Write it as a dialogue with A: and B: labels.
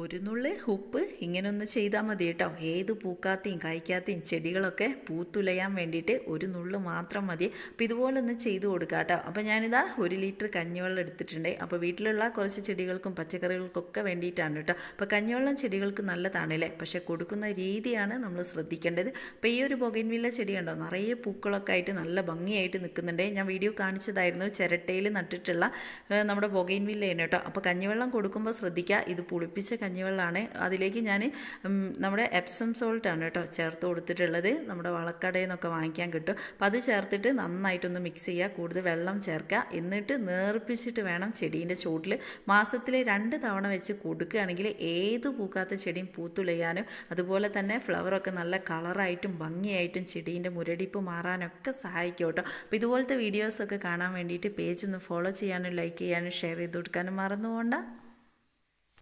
A: ഒരു നുള്ളി ഉപ്പ് ഇങ്ങനെ ഒന്ന് ചെയ്താൽ മതി കേട്ടോ. ഏത് പൂക്കാത്തയും കായ്ക്കാത്തയും ചെടികളൊക്കെ പൂത്തുലയാൻ വേണ്ടിയിട്ട് ഒരു നുള്ളു മാത്രം മതി. അപ്പോൾ ഇതുപോലെ ഒന്ന് ചെയ്ത് കൊടുക്കുക കേട്ടോ. അപ്പോൾ ഞാനിതാ ഒരു ലിറ്റർ കഞ്ഞിവെള്ളം എടുത്തിട്ടുണ്ട്. അപ്പോൾ വീട്ടിലുള്ള കുറച്ച് ചെടികൾക്കും പച്ചക്കറികൾക്കൊക്കെ വേണ്ടിയിട്ടാണ് കേട്ടോ. അപ്പോൾ കഞ്ഞിവെള്ളം ചെടികൾക്ക് നല്ലതാണല്ലേ? പക്ഷേ കൊടുക്കുന്ന രീതിയാണ് നമ്മൾ ശ്രദ്ധിക്കേണ്ടത്. അപ്പോൾ ഈ ഒരു ബൊഗൈൻവില്ല ചെടി കണ്ടോ? നിറയെ പൂക്കളൊക്കെ ആയിട്ട് നല്ല ഭംഗിയായിട്ട് നിൽക്കുന്നുണ്ട്. ഞാൻ വീഡിയോ കാണിച്ചതായിരുന്നു ചിരട്ടയിൽ നട്ടിട്ടുള്ള നമ്മുടെ ബൊഗൈൻവില്ലേനെ കേട്ടോ. അപ്പോൾ കഞ്ഞിവെള്ളം കൊടുക്കുമ്പോൾ ശ്രദ്ധിക്കുക ഇത് പുളിപ്പിച്ച കഞ്ഞിവെള്ളമാണ്. അതിലേക്ക് ഞാൻ നമ്മുടെ എപ്സം സോൾട്ടാണ് കേട്ടോ ചേർത്ത് കൊടുത്തിട്ടുള്ളത്. നമ്മുടെ വളക്കടയിൽ നിന്നൊക്കെ വാങ്ങിക്കാൻ കിട്ടും. അപ്പോൾ അത് ചേർത്തിട്ട് നന്നായിട്ടൊന്ന് മിക്സ് ചെയ്യുക. കൂടുതൽ വെള്ളം ചേർക്കുക. എന്നിട്ട് നേർപ്പിച്ചിട്ട് വേണം ചെടീന്റെ ചുവട്ടിൽ മാസത്തിൽ രണ്ട് തവണ വെച്ച് കൊടുക്കുകയാണെങ്കിൽ ഏത് പൂക്കാത്ത ചെടിയും പൂത്തുലയാനും അതുപോലെ തന്നെ ഫ്ലവറൊക്കെ നല്ല കളറായിട്ടും ഭംഗിയായിട്ടും ചെടീന്റെ മുരടിപ്പ് മാറാനൊക്കെ സഹായിക്കും കേട്ടോ. അപ്പോൾ ഇതുപോലത്തെ വീഡിയോസൊക്കെ കാണാൻ വേണ്ടിയിട്ട് പേജ് ഒന്ന് ഫോളോ ചെയ്യാനും ലൈക്ക് ചെയ്യാനും ഷെയർ ചെയ്ത് കൊടുക്കാനും മറന്നു പോകണ്ട.